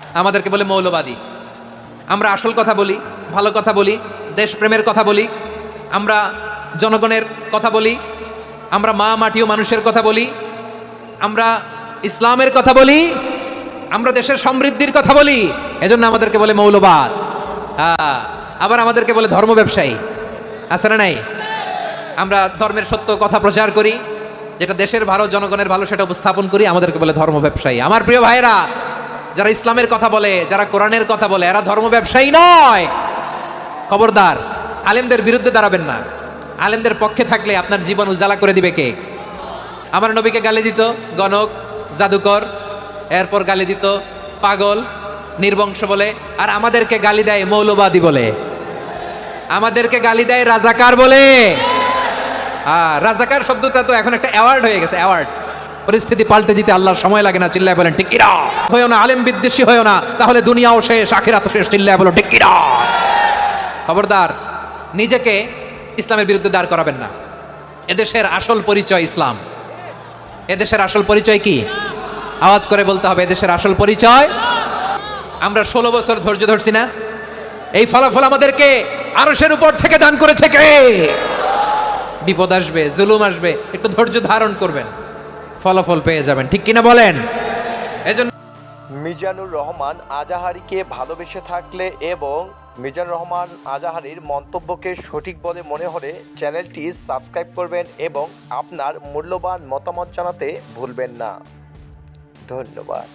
আমাদেরকে বলে মৌলবাদী। আমরা আসল কথা বলি, ভালো কথা বলি, দেশপ্রেমের কথা বলি, আমরা জনগণের কথা বলি, আমরা মা মাটি ও মানুষের কথা বলি, আমরা ইসলামের কথা বলি, আমরা দেশের সমৃদ্ধির কথা বলি, এজন্য আমাদেরকে বলে মৌলবাদ। হ্যাঁ আবার আমাদেরকে বলে ধর্ম ব্যবসায়ী। আছে না নাই? আমরা ধর্মের সত্য কথা প্রচার করি, যেটা দেশের ভালো, জনগণের ভালো, সেটা উপস্থাপন করি, আমাদেরকে বলে ধর্ম ব্যবসায়ী। আমার প্রিয় ভাইরা যারা ইসলামের কথা বলে, যারা কোরআনের কথা বলে, এরা ধর্ম ব্যবসায়ী নয়। খবরদার, আলেমদের বিরুদ্ধে দাঁড়াবেন না। আলেমদের পক্ষে থাকলে আপনার জীবন উজালা করে দিবে কে? আমার নবীকে গালি দিত, গণক, জাদুকর, এরপর গালি দিত, পাগল, নির্বংশ বলে, আর আমাদেরকে গালি দেয় মৌলবাদী বলে। আমাদেরকে গালি দেয় রাজাকার বলে। হ্যাঁ রাজাকার শব্দটা তো এখন একটা অ্যাওয়ার্ড হয়ে গেছে অ্যাওয়ার্ড পরিস্থিতি পাল্টে দিতে আল্লাহর সময় লাগে না, চিল্লায় বলেন টিকিরা হয়েও না, আলেম বিদ্বেষী হয়েও না, তাহলে দুনিয়াও শেষ আখিরাত শেষ, চিল্লায় বলো টিকিরা খবরদার, নিজেকে ইসলামের বিরুদ্ধে দাঁড় করাবেন না। এদেশের আসল পরিচয় ইসলাম। এদেশের আসল পরিচয় কি? আওয়াজ করে বলতে হবে, এদেশের আসল পরিচয়? আমরা ষোলো বছর ধৈর্য ধরছি না। এই ফলাফল আমাদেরকে আরশের উপর থেকে দান করেছে কে? বিপদ আসবে, জুলুম আসবে, একটু ধৈর্য ধারণ করবেন। ফলাফল পেয়ে যাবেন। ঠিক কিনা বলেন? এজন্য মিজানুর রহমান আজাহারিকে ভালোবেসে থাকলে এবং মিজান রহমান আজাহারির মন্তব্যকে সঠিক বলে মনে হলে চ্যানেলটি সাবস্ক্রাইব করবেন এবং আপনার মূল্যবান মতামত জানাতে ভুলবেন না। ধন্যবাদ।